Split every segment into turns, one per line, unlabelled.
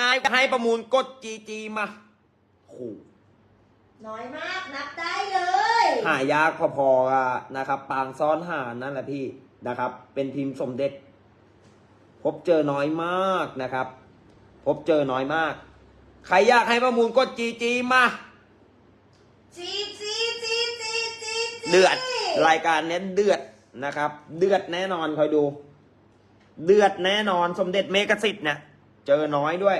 ง่ายให้ประมูลกดจีจีมาโห
น้อยมากนับได้เลย
หายากพอๆกับนะครับ ปางซ้อนหานั่นแหละพี่นะครับ เป็นพิมพ์สมเด็จ พบเจอน้อยมากนะครับ พบเจอน้อยมาก ใครอยากให้ประมูลกดจีจีมา
จีจีจีจีจี
เดือด รายการเนี้ยเดือดนะครับ เดือดแน่นอนคอยดู เดือดแน่นอนสมเด็จเมกสิทธิ์เนี่ย เจอน้อยด้วย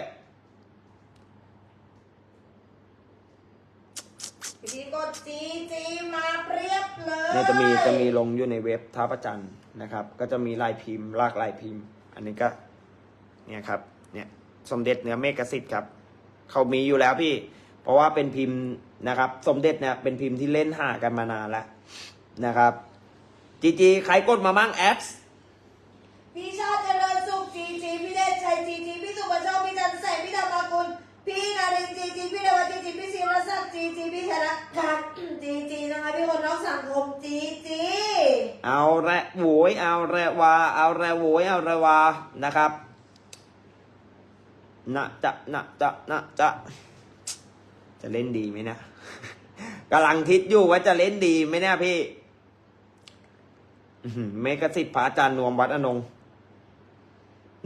พี่กดจีจีมาเปรียบเลย
เนี่ยจะมีจะมีลงอยู่ในเว็บท้าประจันทร์นะครับ ก็จะมีลายพิมพ์ลากลายพิมพ์ อันนี้ก็เนี่ยครับเนี่ยสมเด็จเนื้อเมกสิทธิ์ครับเขามีอยู่แล้วพี่ เพราะว่าเป็นพิมพ์นะครับ สมเด็จเนี่ยเป็นพิมพ์ที่เล่นหากันมานานแล้วนะครับจีจีใครกดมามั่งแอป
พี่ชาติเจริญสุขจีจีพี่เดชชัยจีจีพี่สุภโชคพี่จันทร์แสงพี่ธรรมกุลพี่นารินจีจีพี่เดวัจีจีพี่ศิรศักดิ์ จีจีพี่ธนพัฒน์จีจีนะคะพี่คนนอกสังคมจีจี
เอาแระโหวยเอาแระวาเอาแระโหวยเอาแระวานะครับนะจะนะจะนะจะจะเล่นดีไหมเนะกำลังคิดอยู่ว่าจะเล่นดีไหมเนี่ยพี่เมกสิทธิ์พระอาจารย์นวมวัดอนง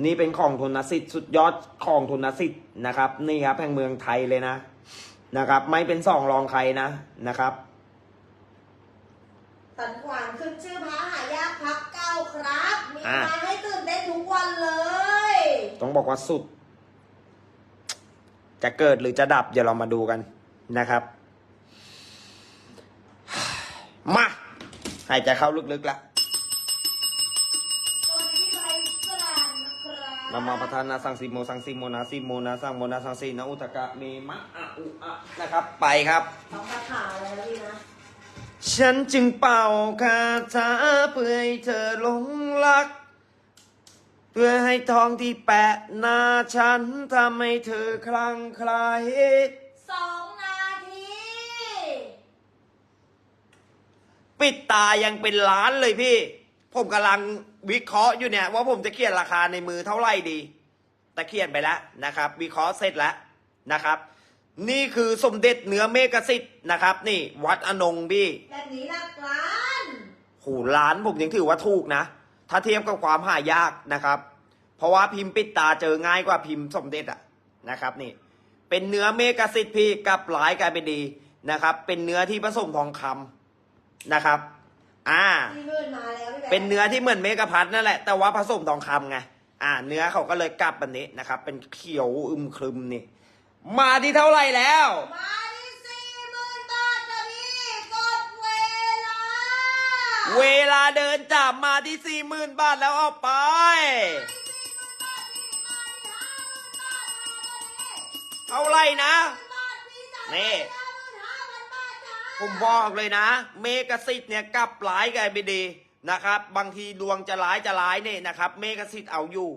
นี่เป็นของทุนสิทธิ์สุดยอดของทุนสิทธิ์นะครับ นี่ครับแห่งเมืองไทยเลยนะ นะครับ ไม่เป็นสองรองใครนะนะครับ
สันขวานขึ้นชื่อพระหายากพักเก้าครับ มี
อะ
มาให้ตื่นเต้นทุกวันเลย
ต้องบอกว่าสุด จะเกิดหรือจะดับ เดี๋ยวเรามาดูกันนะครับ มาหายใจเข้าลึกๆละ
สวัสดีพี่ไพศาล นะครับ
เรามาประทานนาสังสีโมสังสีโมนาสีโมนาสังโมนาสังสีนาอุตกะเมมะอะอุอะนะครับ ไปครับ
ต้องคาถาเลยนะพี่นะ
ฉันจึงเป่าคาถาเพื่อให้เธอหลงรัก เพื่อให้ทองที่แปะหน้าฉันทำให้เธอคลั่งไคล้
สองนาที
ปิดตายังเป็นล้านเลยพี่ ผมกำลังวิเคราะห์อยู่เนี่ยว่าผมจะเขียนราคาในมือเท่าไหร่ดี แต่เขียนไปแล้วนะครับ วิเคราะห์เสร็จแล้วนะครับ นี่คือสมเด็จเนื้อเมกสิทธิ์นะครับ นี่วัดอนงพี่
แบบนี้หลักล้าน
หูล้านผมยังถือว่าถูกนะ ถ้าเทียบกับความหายากนะครับ เพราะว่าพิมพ์ปิดตาเจอง่ายกว่าพิมพ์สมเด็จอะนะครับนี่ เป็นเนื้อเมกสิทธิ์พี่กับหลายกลายเป็นดีนะครับ เป็นเนื้อที่ผสมทองคำนะครับ อ่า
พี่มื่นมาแล้วพี่แบงค์
เป็นเนื้อที่เหมือนเมกะพัดนั่นแหละ แต่ว่าผสมทองคำไง อ่า เนื้อเขาก็เลยกลับแบบนี้นะครับ เป็นเขียวอึมครึมนี่ มาที่เท่าไหร่แล้ว
มาที่สี่หมื่นบาทจ้ะพี่กดเวลา
เวลาเดินจับมาที่สี่หมื่นบาทแล้วเอาไป เท่าไหร่นะ นี่ ผมบอกเลยนะ เมกสิทธิ์เนี่ยกลับหลายกันไปดีนะครับ บางทีดวงจะร้ายจะร้ายเนี่ยนะครับ เมกสิทธิ์เอาอยู่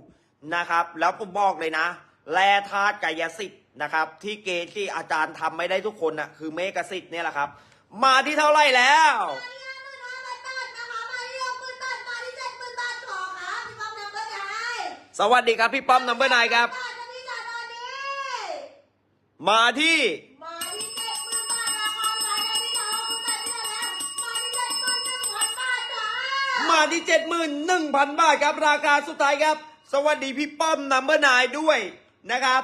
นะครับ แล้วผมบอกเลยนะ แร่ธาตุกายสิทธิ์นะครับ ที่เกณฑ์ที่อาจารย์ทำไม่ได้ทุกคนนะคือเมกสิทธิ์เนี่ยแหละครับ มาที่เท่าไหร่แล้วสวัสดีครับพี่ป้อมนัมเบอร์นายครับ มาที่
มาที่ มาที่เจ็ดหมื่นหนึ่งพันบาท
ครับ ราคาสุดท้ายครับ สวัสดีพี่ป้อมนัมเบอร์นายด้วยนะครับ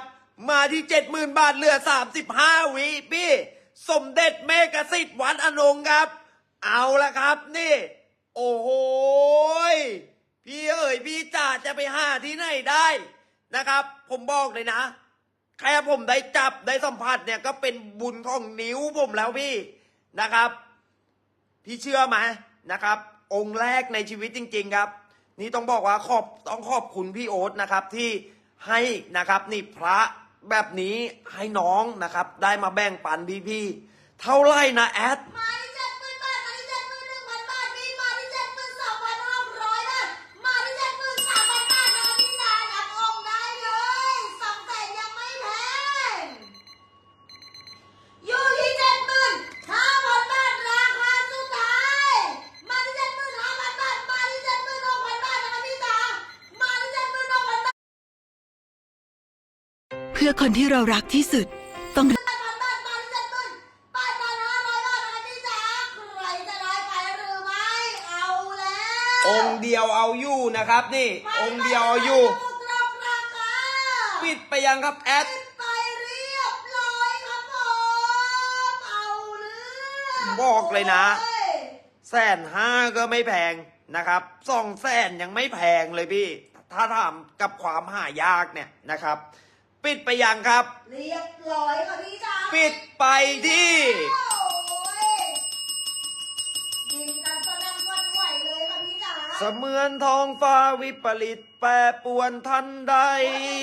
มาที่เจ็ดหมื่นบาทเหลือสามสิบห้าวิพี่ สมเด็จเมกสิทธิ์วัดอนงครับ เอาละครับนี่ โอ้โหพี่เอ๋ยพี่จ่าจะไปหาที่ไหนได้นะครับ ผมบอกเลยนะแค่ผมได้จับได้สัมผัสเนี่ยก็เป็นบุญของนิ้วผมแล้วพี่นะครับ พี่เชื่อไหมนะครับ องค์แรกในชีวิตจริง ๆ ครับ นี่ต้องบอกว่าขอบต้องขอบคุณพี่โอ๊ตนะครับที่ให้นะครับนี่พระแบบนี้ให้น้องนะครับ ได้มาแบ่งปันพี่ๆเท่าไรนะแอด
มาะได้ไปหรือไม่เอาแล้ว
องค์เดียวเอาอยู่นะครับ นี่องค์เดียวเอาอยู่ปิดไปยังครับแอด
ไปเรียบร้อยครับผมเอาเรือ
บอกเลยนะแสนห้าก็ไม่แพงนะครับสองแสนยังไม่แพงเลยพี่ ถ้าถามกับความหายากเนี่ยนะครับ ปิดไปยังครับ
เรียบร้อยค่ะพี่จ๋า
ปิดไปที่
โอ้ยยิงกันสนั่นหวันไหวเลยค่ะพี่จ๋า
เสมือนทองฟ้าวิปริตแปรปรวนทันใด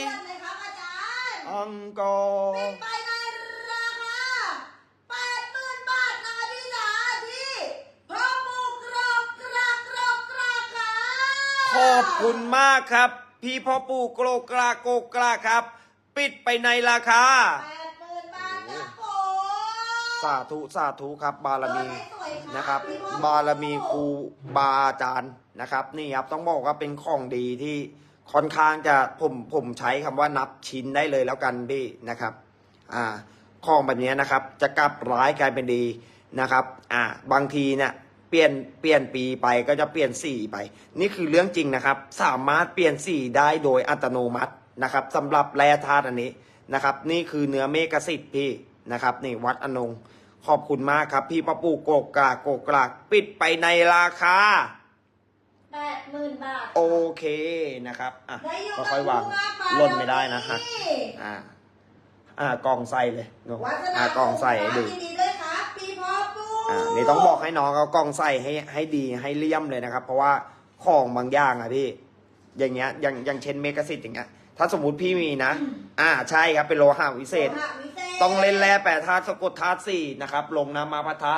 วันเลยครับอาจารย์
อังกอ
ปิ
ร์
ดไปในราคาแปดหมื่นบาทนะคะพี่จ๋าที่พ่อปูกรอบกรากรอบกรากค่ะ
ขอบคุณมากครับ พี่พ่อปู่โกรกกลาโกกลาครับ ปิดไปในราคา
แปดหมื่นบาทครับผม
สาธุสาธุครับ บารมี
เออได้สวยครับ
นะครับ
พี่พ่อ
บารมีครูบาอาจารย์นะครับ นี่ครับต้องบอกว่าเป็นของดีที่ค่อนข้างจะผมผมใช้คำว่านับชิ้นได้เลยแล้วกันพี่นะครับ อ่าของแบบนี้นะครับ จะกลับร้ายกลายเป็นดีนะครับ อ่า บางทีเนี่ยเปลี่ยนเปลี่ยนปีไปก็จะเปลี่ยนสีไป นี่คือเรื่องจริงนะครับ สามารถเปลี่ยนสีได้โดยอัตโนมัติ นะครับสำหรับแร่ธาตุอันนี้นะครับ นี่คือเนื้อเมกสิทธิ์พี่นะครับนี่วัดอนงขอบคุณมากครับ พี่ปะปูโกกกากโกกกากปิดไปในราคา
แปดหมื่นบาท
โอเคนะครับอะ
ได้อยู่
ค่อยๆวาง
กับลูกค้า
ล่นไม่ได้นะฮะ
นี่
อ่าอ่ากองใส่เลยเนอะ
วัฒนา
อ่ากองใส่ให้ดู
ยินดีด้วยครับพี่พ่อปู
อ่านี่ต้องบอกให้น้องเอากล้องใส่ให้ให้ดีให้เลี่ยมเลยนะครับ เพราะว่าของบางอย่างอะพี่ อย่างเงี้ยอย่างอย่างเช่นเมกะซิตอย่างเงี้ย ถ้าสมมติพี่มีนะ อ่าใช่ครับเป็นโลหะวิเศษ
โลหะวิเศษ
ต้องเล่นแร่แปดธาตุสะกดธาตุสี่นะครับ ลงนามาพัทะ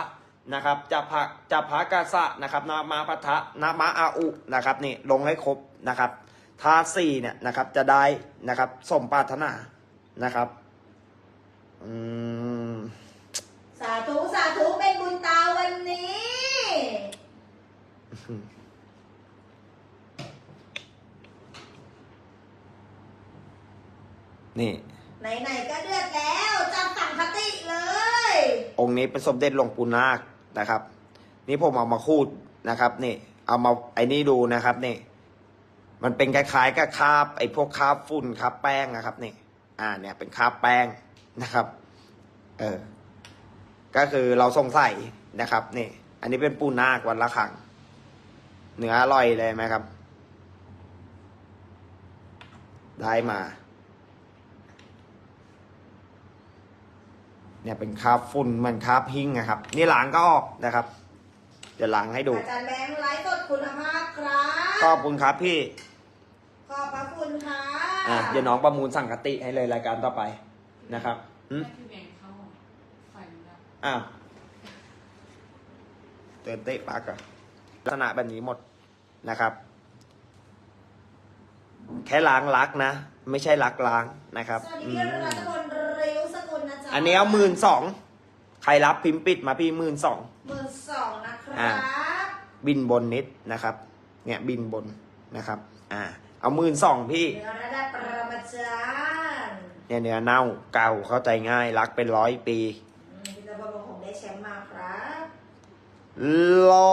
นะครับจะพระจะพระกาสะนะครับนามาพัทะนามาอาอุนะครับนี่ลงให้ครบนะครับธาตุสี่เนี่ยนะครับจะได้นะครับ สมปรารถนานะครับอืม
สาธุ สาธุ เป็นบุญตาวันนี้
นี่
ไหนๆก็เดือดแล้วจัดสังคติเลย
องค์นี้เป็นสมเด็จหลวงปู่นาคนะครับ นี่ผมเอามาคูดนะครับ นี่ เอามาไอ้นี่ดูนะครับนี่ มันเป็นคล้ายๆกับคราบไอ้พวกคราบฝุ่นคราบแป้งนะครับนี่ อ่าเนี่ย เป็นคราบแป้งนะครับ เออ ก็คือเราสงสัยนะครับนี่ อันนี้เป็นปูนาควันละครั้งเนื้ออร่อยเลยไหมครับ ได้มา เนี่ยเป็นคราบฝุ่นเหมันคราบหิ้งนะครับ นี่ล้างก็ออกนะครับ เดี๋ยวล้างให้ดู
อาจารย์แบงค์ไลฟ์สดคุณภาพครับ
ขอบคุณครับพี่
ขอบพระคุณค่ะ
อะเดี๋ยวน้องประมูลสั่งกติให้เลยรายการต่อไปนะครับอืม
ให้พี่แบงค์เข้าไฟมันดับ
อ้าวเตือนเตะปากอะลักษณะแบบนี้หมดนะครับ แค่ล้างลักนะ ไม่ใช่ลักล้างนะครับ
สวัสดี
อื
พี่
ม
รัตพลริ้วสกุลนะจ๊ะ
อันนี้เอาหมื่นสองใครรับพิมพ์ปิดมาพี่หมื่นสอง
หมื่นสองนะค
อ่า
รับ
บินบนนิดนะครับ เนี่ยบินบนนะครับ อ่า เอาหมื่นสองพี่
เนื้อระดับปรมาจารย์
เนี่ยเนื้อเน่าเก่าเข้าใจง่ายรักเป็นร้อยปี
อืมพี่ตะบอลผมได้แชมป์มาครับ
รอ